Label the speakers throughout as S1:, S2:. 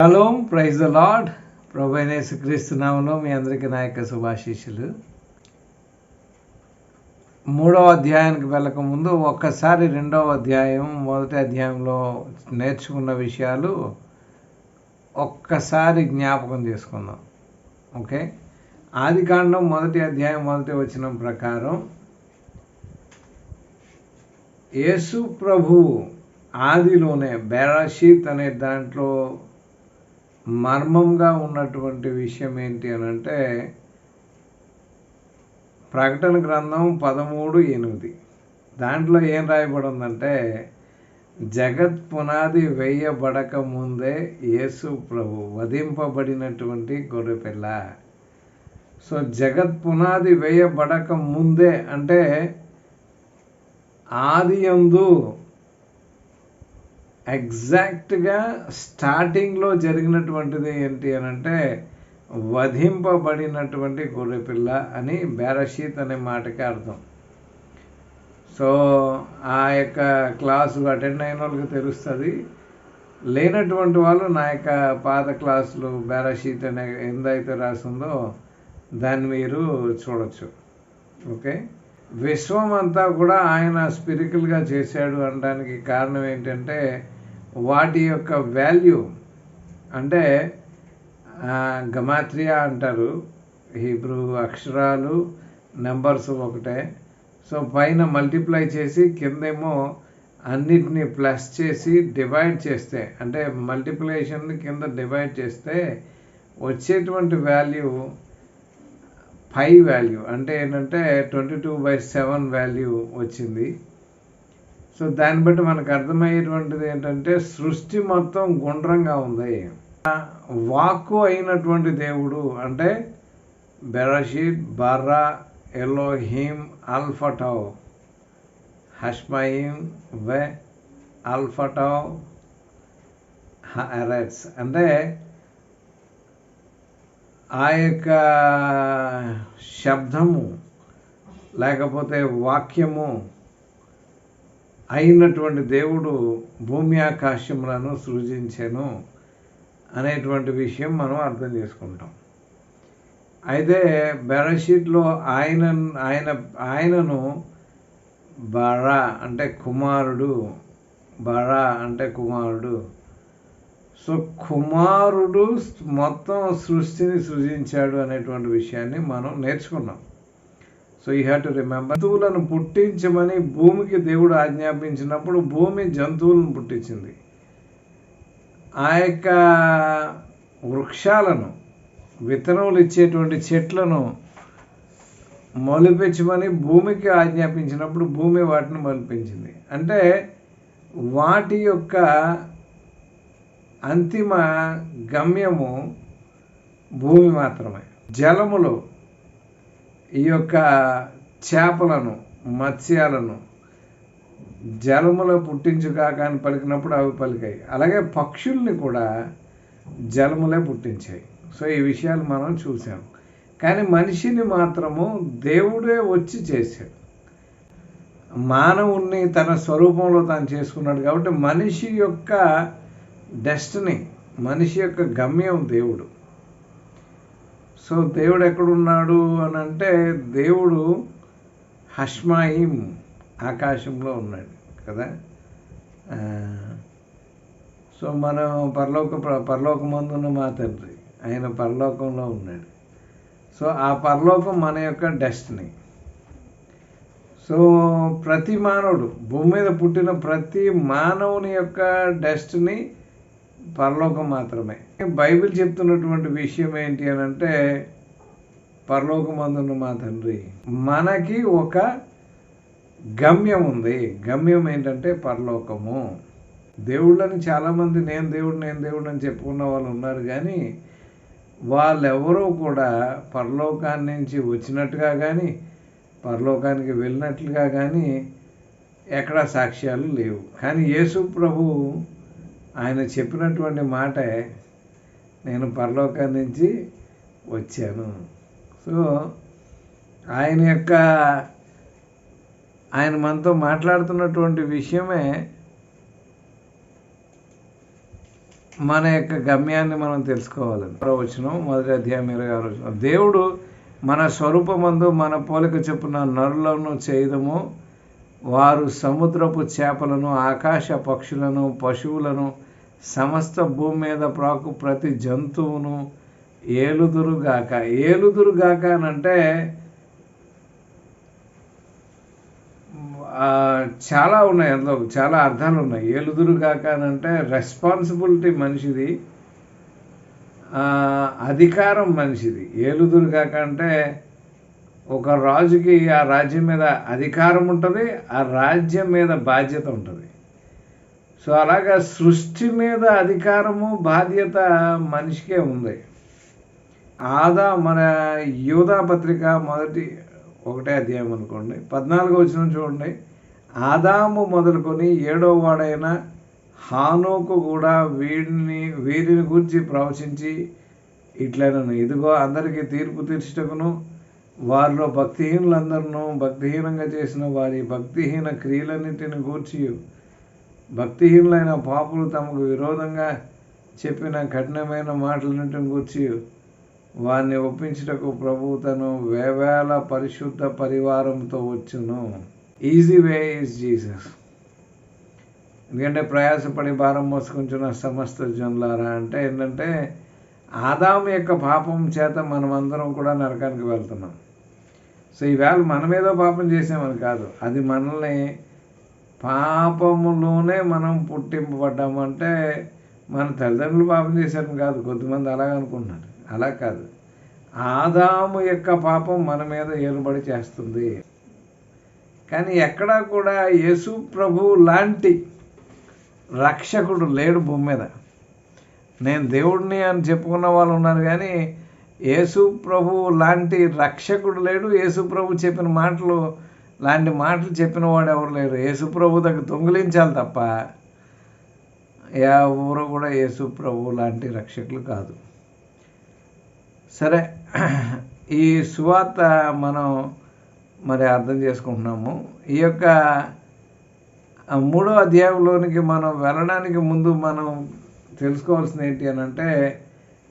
S1: Hello praise the lord ప్రభైనేసు క్రీస్తునామంలో మీ అందరికీ నా యొక్క మూడవ అధ్యాయానికి వెళ్ళక ముందు ఒక్కసారి రెండవ అధ్యాయం మొదటి అధ్యాయంలో నేర్చుకున్న విషయాలు ఒక్కసారి జ్ఞాపకం చేసుకుందాం. ఓకే? ఆది కాండం మొదటి అధ్యాయం మొదటి వచనం ప్రకారం యేసు ప్రభు ఆదిలోనే బెరాషీత్ అనే దాంట్లో మర్మంగా ఉన్నటువంటి విషయం ఏంటి అని అంటే ప్రకటన గ్రంథం పదమూడు ఎనిమిది. దాంట్లో ఏం రాయబడి ఉందంటే జగత్ పునాది వేయబడక ముందే యేసు ప్రభు వధింపబడినటువంటి గొర్రెపిల్ల సో జగత్ పునాది వేయబడక ముందే అంటే ఆది ఎందు ఎగ్జాక్ట్గా స్టార్టింగ్లో జరిగినటువంటిది ఏంటి అని అంటే వధింపబడినటువంటి గొర్రెపిల్ల అని బేరషీత్ అనే మాటకి అర్థం. సో ఆ యొక్క క్లాసు అటెండ్ అయిన వాళ్ళకి తెలుస్తుంది. లేనటువంటి వాళ్ళు నా యొక్క పాత క్లాసులు బేరషీట్ అనే ఎందైతే రాసిందో దాన్ని మీరు చూడొచ్చు. ఓకే? విశ్వం అంతా కూడా ఆయన స్పిరికల్గా చేశాడు అనడానికి కారణం ఏంటంటే వాటి యొక్క వాల్యూ. అంటే గమాత్రియా అంటారు హీబ్రూ అక్షరాలు నెంబర్స్ ఒకటే. సో పైన మల్టిప్లై చేసి కిందేమో అన్నిటినీ ప్లస్ చేసి డివైడ్ చేస్తే అంటే మల్టిప్లికేషన్ కింద డివైడ్ చేస్తే వచ్చేటువంటి వాల్యూ పై వాల్యూ అంటే ఏంటంటే twenty two by seven value వచ్చింది. సో దాన్ని బట్టి మనకు అర్థమయ్యేటువంటిది ఏంటంటే సృష్టి మొత్తం గుండ్రంగా ఉంది. వాక్కు అయినటువంటి దేవుడు అంటే బెరషీద్ బర్రా ఎలోహీమ్ అల్ఫటవ్ హష్మయిమ్ వె అల్ఫటవ్ అరెట్స్ అంటే ఆ యొక్క శబ్దము లేకపోతే వాక్యము అయినటువంటి దేవుడు భూమి ఆకాశములను సృజించాను అనేటువంటి విషయం మనం అర్థం చేసుకుంటాం. అయితే బెరషీట్లో ఆయన ఆయన ఆయనను బరా అంటే కుమారుడు బరా అంటే కుమారుడు సో కుమారుడు మొత్తం సృష్టిని సృజించాడు అనేటువంటి విషయాన్ని మనం నేర్చుకున్నాం. So you have to remember జంతువులను పుట్టించమని భూమికి దేవుడు ఆజ్ఞాపించినప్పుడు భూమి జంతువులను పుట్టించింది. ఆ యొక్క వృక్షాలను విత్తనములు ఇచ్చేటువంటి చెట్లను మొలిపించమని భూమికి ఆజ్ఞాపించినప్పుడు భూమి వాటిని మొలిపించింది. అంటే వాటి యొక్క అంతిమ గమ్యము భూమి మాత్రమే. జలములో ఈ యొక్క చేపలను మత్స్యాలను జలములో పుట్టించుగాక అని పలికినప్పుడు అవి పలికాయి. అలాగే పక్షుల్ని కూడా జలములే పుట్టించాయి. సో ఈ విషయాలు మనం చూసాం కానీ మనిషిని మాత్రము దేవుడే వచ్చి చేశాడు. మానవుణ్ణి తన స్వరూపంలో తాను చేసుకున్నాడు కాబట్టి మనిషి యొక్క డెస్టినీ మనిషి యొక్క గమ్యం దేవుడు. సో దేవుడు ఎక్కడున్నాడు అని అంటే దేవుడు హష్మాయిం ఆకాశంలో ఉన్నాడు కదా? సో మనం పరలోక పరలోకమందున్న మా తండ్రి ఆయన పరలోకంలో ఉన్నాడు. సో ఆ పరలోకం మన యొక్క డెస్టినీ సో ప్రతి మానవుడు భూమి మీద పుట్టిన ప్రతి మానవుని యొక్క డెస్టినీ పరలోకం మాత్రమే. బైబిల్ చెప్తున్నటువంటి విషయం ఏంటి అని అంటే పరలోకమందున్న మా తండ్రి మనకి ఒక గమ్యం ఉంది. గమ్యం ఏంటంటే పరలోకము. దేవుళ్ళని చాలామంది నేను దేవుడు నేను దేవుడు అని చెప్పుకున్న వాళ్ళు ఉన్నారు కానీ వాళ్ళెవరూ కూడా పరలోకాన్ని నుంచి వచ్చినట్టుగా కానీ పరలోకానికి వెళ్ళినట్లుగా కానీ ఎక్కడా సాక్ష్యాలు లేవు. కానీ యేసు ప్రభు ఆయన చెప్పినటువంటి మాటే నేను పరలోకం నుంచి వచ్చాను. సో ఆయన యొక్క ఆయన మనతో మాట్లాడుతున్నటువంటి విషయమే మన యొక్క గమ్యాన్ని మనం తెలుసుకోవాలని ప్రవచనం మొదటి అధ్యాయం ఇరవై ఆరు దేవుడు మన స్వరూపమందు మన పోలిక చెప్పున నరులను చేయదము. వారు సముద్రపు చేపలను ఆకాశ పక్షులను పశువులను సమస్త భూమి మీద ప్రాకు ప్రతి జంతువును ఏలుదురుగాక. ఏలుదురుగాక అని అంటే చాలా ఉన్నాయి అందులో చాలా అర్థాలు ఉన్నాయి. ఏలుదురుగాక అని అంటే రెస్పాన్సిబిలిటీ మనిషిది. అధికారం మనిషిది. ఏలుదురుగాక అంటే ఒక రాజుకి ఆ రాజ్యం మీద అధికారం ఉంటుంది ఆ రాజ్యం మీద బాధ్యత ఉంటుంది. సో అలాగా సృష్టి మీద అధికారము బాధ్యత మనిషికే ఉంది. ఆదా మన యూదా పత్రిక మొదటి ఒకటే అధ్యాయం అనుకోండి. పద్నాలుగు వచ్చిన చూడండి. ఆదాము మొదలుకొని ఏడో వాడైన హానోకు కూడా వీడిని వీరిని గురించి ప్రవచించి ఇట్లనను. ఇదిగో అందరికీ తీర్పు తీర్చుటకును వారిలో భక్తిహీనులందరినూ భక్తిహీనంగా చేసిన వారి భక్తిహీన క్రియలన్నింటిని గూర్చి భక్తిహీనులైన పాపులు తమకు విరోధంగా చెప్పిన కఠినమైన మాటలన్నింటిని గూర్చి వారిని ఒప్పించుటకు ప్రభు తను వేవేల పరిశుద్ధ పరివారంతో వచ్చును. ఈజీ వే ఈజ్ జీసస్ ఎందుకంటే ప్రయాసపడి భారం మోసుకుంటున్న సమస్త జనులారా అంటే ఏంటంటే ఆదాం యొక్క పాపం చేత మనమందరం కూడా నరకానికి వెళ్తున్నాం. సో ఈవేళ మనమేదో పాపం చేసామని కాదు. అది మనల్ని పాపములోనే మనం పుట్టింపబడ్డామంటే మన తల్లిదండ్రులు పాపం చేశారని కాదు కొద్దిమంది అలాగ అనుకుంటున్నారు. అలా కాదు. ఆదాము యొక్క పాపం మన మీద ఏలుబడి చేస్తుంది. కానీ ఎక్కడా కూడా యేసు ప్రభు లాంటి రక్షకుడు లేడు భూమి మీద. నేను దేవుడిని అని చెప్పుకున్న వాళ్ళు ఉన్నారు కానీ యేసు ప్రభు లాంటి రక్షకుడు లేడు. యేసు ప్రభు చెప్పిన మాటలు లాంటి మాటలు చెప్పిన వాడు ఎవరు లేరు యేసుప్రభు దగ్గర దొంగిలించాలి తప్ప ఎవరు కూడా యేసుప్రభు లాంటి రక్షకులు కాదు. సరే ఈ సువార్త మనం మరి అర్థం చేసుకుంటున్నాము. ఈ యొక్క మూడో అధ్యాయంలోనికి మనం వెళ్ళడానికి ముందు మనం తెలుసుకోవాల్సింది ఏంటి అని అంటే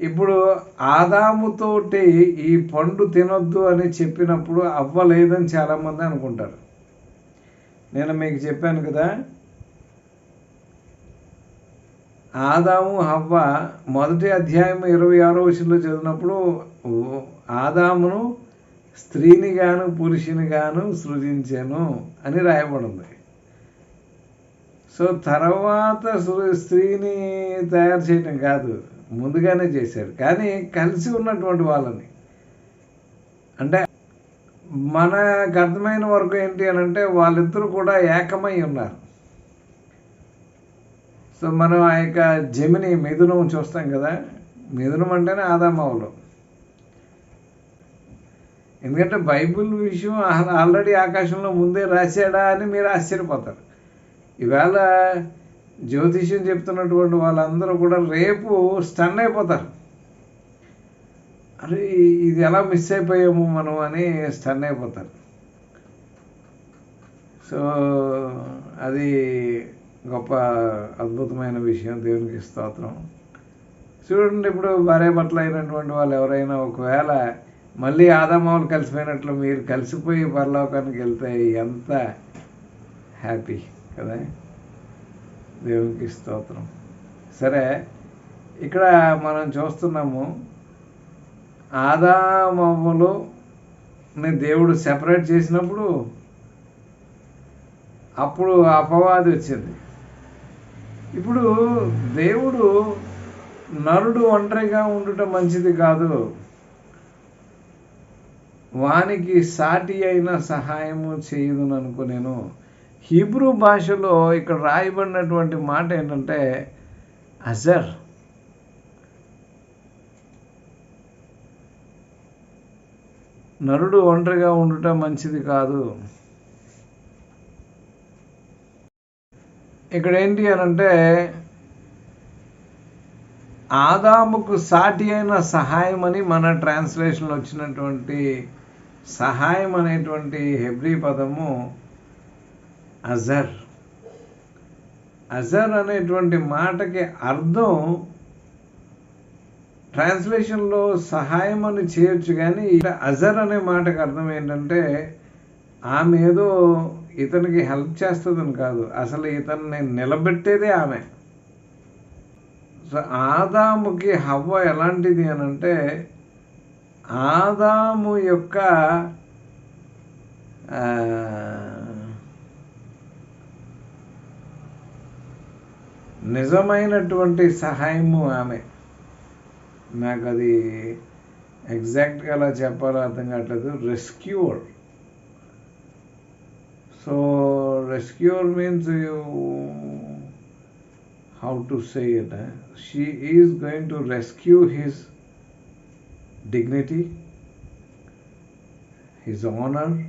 S1: ఇప్పుడు ఆదాముతోటి ఈ పండు తినొద్దు అని చెప్పినప్పుడు అవ్వలేదని చాలామంది అనుకుంటారు. నేను మీకు చెప్పాను కదా ఆదాము హవ్వ మొదటి అధ్యాయం ఇరవై ఆరో విషయంలో చదివినప్పుడు ఆదామును స్త్రీని గాను పురుషుని గాను సృజించాను అని రాయబడింది. సో తర్వాత స్త్రీని తయారు చేయడం కాదు. ముందుగానే చేశాడు కానీ కలిసి ఉన్నటువంటి వాళ్ళని. అంటే మనకు అర్థమైన వరకు ఏంటి అని అంటే వాళ్ళిద్దరూ కూడా ఏకమై ఉన్నారు. సో మనం ఆ యొక్క జమిని మిథునం చూస్తాం కదా. మిథునం అంటేనే ఆదామావులు ఎందుకంటే బైబిల్ విషయం ఆల్రెడీ ఆకాశంలో ముందే రాశాడా అని మీరు ఆశ్చర్యపోతారు. ఈవేళ జ్యోతిష్యం చెప్తున్నటువంటి వాళ్ళందరూ కూడా రేపు స్టన్ అయిపోతారు. అరే ఇది ఎలా మిస్ అయిపోయాము మనం అని స్టన్ అయిపోతారు. సో అది గొప్ప అద్భుతమైన విషయం. దేవునికి స్తోత్రం. చూడండి ఇప్పుడు భార్య భర్తలు అయినటువంటి వాళ్ళు ఎవరైనా ఒకవేళ మళ్ళీ ఆదామావులు కలిసిపోయినట్లు మీరు కలిసిపోయి పరలోకానికి వెళ్తే ఎంత హ్యాపీ కదా. దేవునికి స్తోత్రం సరే ఇక్కడ మనం చూస్తున్నాము ఆదామవ్వలు దేవుడు సెపరేట్ చేసినప్పుడు అప్పుడు అపవాది వచ్చింది. ఇప్పుడు దేవుడు నరుడు ఒంటరిగా ఉండటం మంచిది కాదు. వానికి సాటి అయిన సహాయము అనుకో నేను హీబ్రూ భాషలో ఇక్కడ రాయబడినటువంటి మాట ఏంటంటే అజర్. నరుడు ఒంటరిగా ఉండటం మంచిది కాదు. ఇక్కడ ఏంటి అని అంటే ఆదాముకు సాటి అయిన సహాయం అని మన ట్రాన్స్లేషన్లో వచ్చినటువంటి సహాయం అనేటువంటి హెబ్రీ పదము అజర్. అజర్ అనేటువంటి మాటకి అర్థం ట్రాన్స్లేషన్లో సహాయం అని చేయొచ్చు కానీ అజర్ అనే మాటకు అర్థం ఏంటంటే ఆమె ఏదో ఇతనికి హెల్ప్ చేస్తుందని కాదు. అసలు ఇతన్ని నిలబెట్టేదే ఆమె. సో ఆదాముకి హవ్వ ఎలాంటిది అని అంటే ఆదాము యొక్క నిజమైనటువంటి సహాయము ఆమె. నాకు అది ఎగ్జాక్ట్గా అలా చెప్పాలో అర్థం కావట్లేదు. Rescuer so rescuer means how to say it she is going to rescue his dignity, his honor,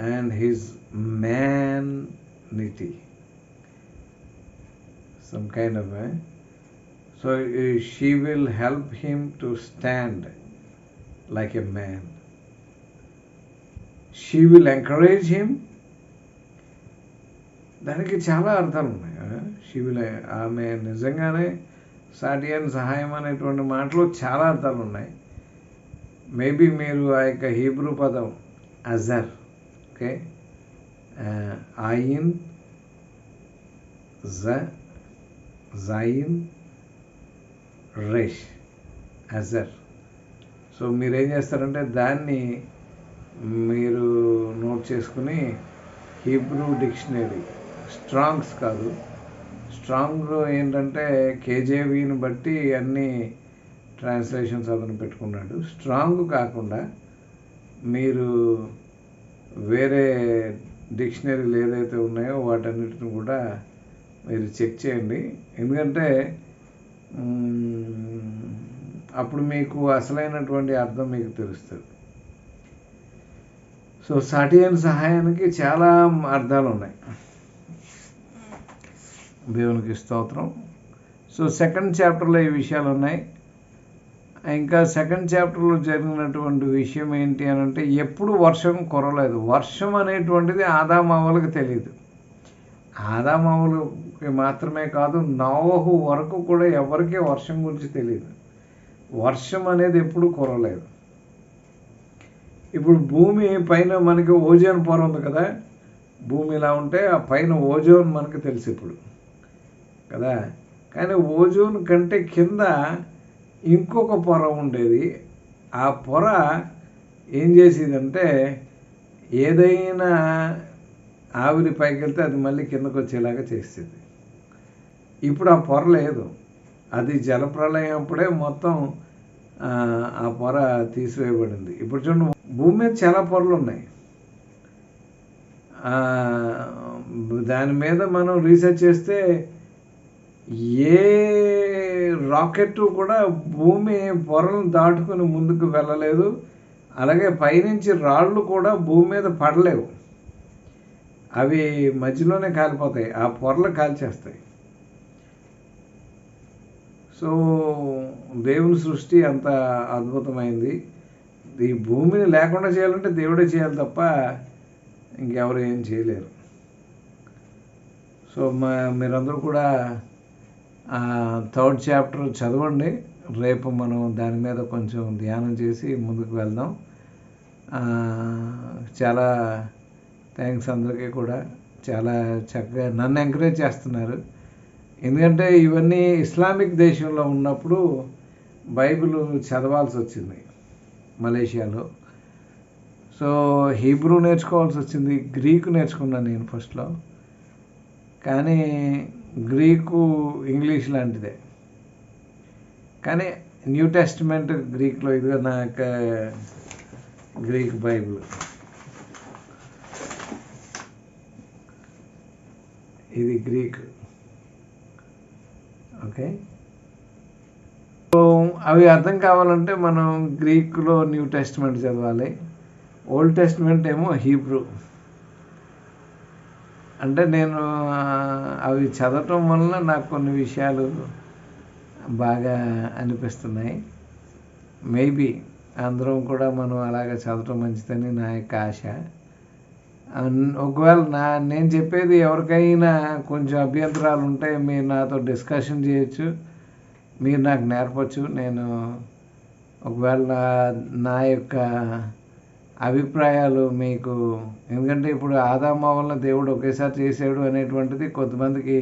S1: and his manity. Some kind of a. So uh, she will help him to stand like a man. She will encourage him. దానికి చాలా అర్థాలు ఉన్నాయి she will ఆమె నిజంగానే సాటి అని సహాయం అనేటువంటి మాటలో చాలా అర్థాలు ఉన్నాయి మేబీ మీరు ఆ యొక్క హీబ్రూ పదం అజర్ ఓకే ఆయిన్ జ జైన్ రేష్ అజర్ సో మీరు ఏం చేస్తారంటే దాన్ని మీరు నోట్ చేసుకుని హీబ్రూ డిక్షనరీ స్ట్రాంగ్స్ కాదు. స్ట్రాంగ్లో ఏంటంటే కేజేవీని బట్టి అన్ని ట్రాన్స్లేషన్స్ అతను పెట్టుకున్నాడు. స్ట్రాంగ్ కాకుండా మీరు వేరే డిక్షనరీలు ఏదైతే ఉన్నాయో వాటన్నిటిని కూడా మీరు చెక్ చేయండి. ఎందుకంటే అప్పుడు మీకు అసలైనటువంటి అర్థం మీకు తెలుస్తుంది. సో సాటియన్ సహాయానికి చాలా అర్థాలు ఉన్నాయి దేవునికి స్తోత్రం. సో సెకండ్ చాప్టర్లో ఈ విషయాలు ఉన్నాయి ఇంకా సెకండ్ చాప్టర్లో జరిగినటువంటి విషయం ఏంటి అని అంటే ఎప్పుడు వర్షం కురలేదు. వర్షం అనేటువంటిది ఆదామావులకు తెలియదు ఆదామావులకి మాత్రమే కాదు నోవహు వరకు కూడా ఎవరికీ వర్షం గురించి తెలియదు వర్షం అనేది ఎప్పుడు కురలేదు. ఇప్పుడు భూమి పైన మనకి ఓజోన్ పొర ఉంది కదా భూమి ఇలా ఉంటే ఆ పైన ఓజోన్ మనకి తెలుసు ఇప్పుడు కదా? కానీ ఓజోన్ కంటే కింద ఇంకొక పొర ఉండేది. ఆ పొర ఏం చేసేదంటే ఏదైనా ఆవిరి పైకి వెళ్తే అది మళ్ళీ కిందకు వచ్చేలాగా చేసేది. ఇప్పుడు ఆ పొర లేదు. అది జలప్రలయం అప్పుడే మొత్తం ఆ, పొర తీసివేయబడింది. ఇప్పుడు చూడండి భూమి మీద చాలా పొరలు ఉన్నాయి. దాని మీద మనం రీసెర్చ్ చేస్తే ఏ రాకెట్ కూడా భూమి పొరలను దాటుకుని ముందుకు వెళ్ళలేదు. అలాగే పైనుంచి రాళ్ళు కూడా భూమి మీద పడలేవు. అవి మధ్యలోనే కాలిపోతాయి. ఆ పొరలు కాల్చేస్తాయి. సో దేవుని సృష్టి అంత అద్భుతమైంది. ఈ భూమిని లేకుండా చేయాలంటే దేవుడే చేయాలి తప్ప ఇంకెవరు ఏం చేయలేరు. సో మా మీరందరూ కూడా థర్డ్ చాప్టర్ చదవండి. రేపు మనం దాని మీద కొంచెం ధ్యానం చేసి ముందుకు వెళ్దాం. చాలా థ్యాంక్స్ అందరికీ కూడా. చాలా చక్కగా నన్ను ఎంకరేజ్ చేస్తున్నారు. ఎందుకంటే ఇవన్నీ ఇస్లామిక్ దేశంలో ఉన్నప్పుడు బైబిల్ చదవాల్సి వచ్చింది మలేషియాలో. సో హీబ్రూ నేర్చుకోవాల్సి వచ్చింది గ్రీకు నేర్చుకున్నాను నేను ఫస్ట్లో. కానీ గ్రీకు ఇంగ్లీష్ లాంటిదే. కానీ న్యూ టెస్ట్మెంట్ గ్రీక్లో ఇది నా యొక్క గ్రీక్ బైబిల్. ఇది గ్రీక్. ఓకే? సో అవి అర్థం కావాలంటే మనం గ్రీక్లో న్యూ టెస్ట్మెంట్ చదవాలి. ఓల్డ్ టెస్ట్మెంట్ ఏమో హీబ్రూ. అంటే నేను అవి చదవటం వలన నాకు కొన్ని విషయాలు బాగా అనిపిస్తున్నాయి. మేబీ అందరం కూడా మనం అలాగ చదవటం మంచిదని నా యొక్క ఆశ. ఒకవేళ నా నేను చెప్పేది ఎవరికైనా కొంచెం అభ్యంతరాలు ఉంటే మీరు నాతో డిస్కషన్ చేయొచ్చు. మీరు నాకు నేర్పచ్చు. నేను ఒకవేళ నా యొక్క అభిప్రాయాలు మీకు ఎందుకంటే ఇప్పుడు ఆదామ వల్ల దేవుడు ఒకేసారి చేసాడు అనేటువంటిది కొంతమందికి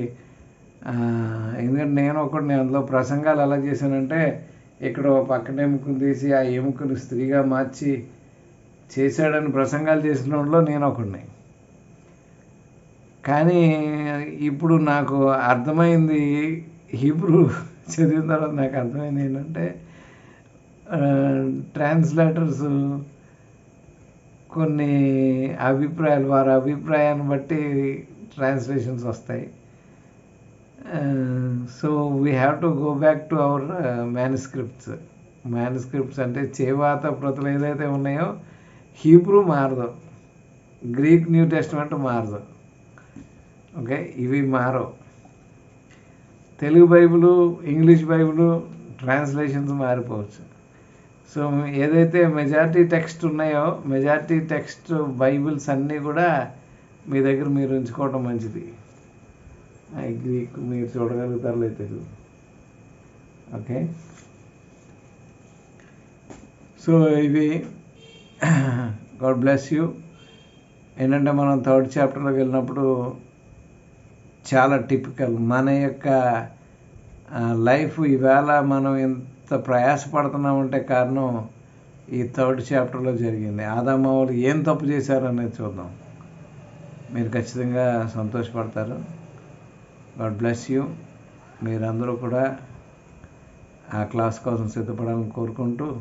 S1: ఎందుకంటే నేను ఒకటి నేను అందులో ప్రసంగాలు ఎలా చేశానంటే ఇక్కడ పక్కన ఎముకను తీసి ఆ ఎముకను స్త్రీగా మార్చి చేశాడని ప్రసంగాలు చేసిన వాళ్ళలో నేను ఒకడిని కానీ ఇప్పుడు నాకు అర్థమైంది హీబ్రూ చదివిన తర్వాత నాకు అర్థమైంది ఏంటంటే ట్రాన్స్లేటర్స్ కొన్ని అభిప్రాయాలు వారి అభిప్రాయాన్ని బట్టి ట్రాన్స్లేషన్స్ వస్తాయి. So we have to go back to our manuscripts manuscripts అంటే చేవాత ప్రతులు ఏదైతే ఉన్నాయో హీబ్రూ మారదు. గ్రీక్ న్యూ టెస్ట్మెంట్ మారదు. ఓకే? ఇవి మారవు. Telugu Bible English Bible translations మారిపోవచ్చు. So ఏదైతే మెజారిటీ టెక్స్ట్ ఉన్నాయో మెజారిటీ టెక్స్ట్ బైబిల్స్ అన్నీ కూడా మీ దగ్గర మీరు ఉంచుకోవటం మంచిది. గ్రీక్ మీరు చూడగలుగుతారు లేదు ఓకే? సో ఇవి గాడ్ బ్లెస్ యూ ఏంటంటే మనం థర్డ్ చాప్టర్లోకి వెళ్ళినప్పుడు చాలా టిపికల్ మన యొక్క లైఫ్ ఈవేళ మనం ఎంత ప్రయాసపడుతున్నామంటే కారణం ఈ థర్డ్ చాప్టర్లో జరిగింది. ఆదామావులు ఏం తప్పు చేశారనేది చూద్దాం. మీరు ఖచ్చితంగా సంతోషపడతారు. గాడ్ బ్లెస్ యూ మీరందరూ కూడా ఆ క్లాస్ కోసం సిద్ధపడాలని కోరుకుంటూ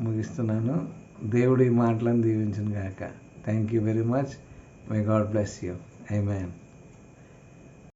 S1: ముగిస్తున్నాను. దేవుడి మాటలను దీవించిన గాక thank you very much my God bless you amen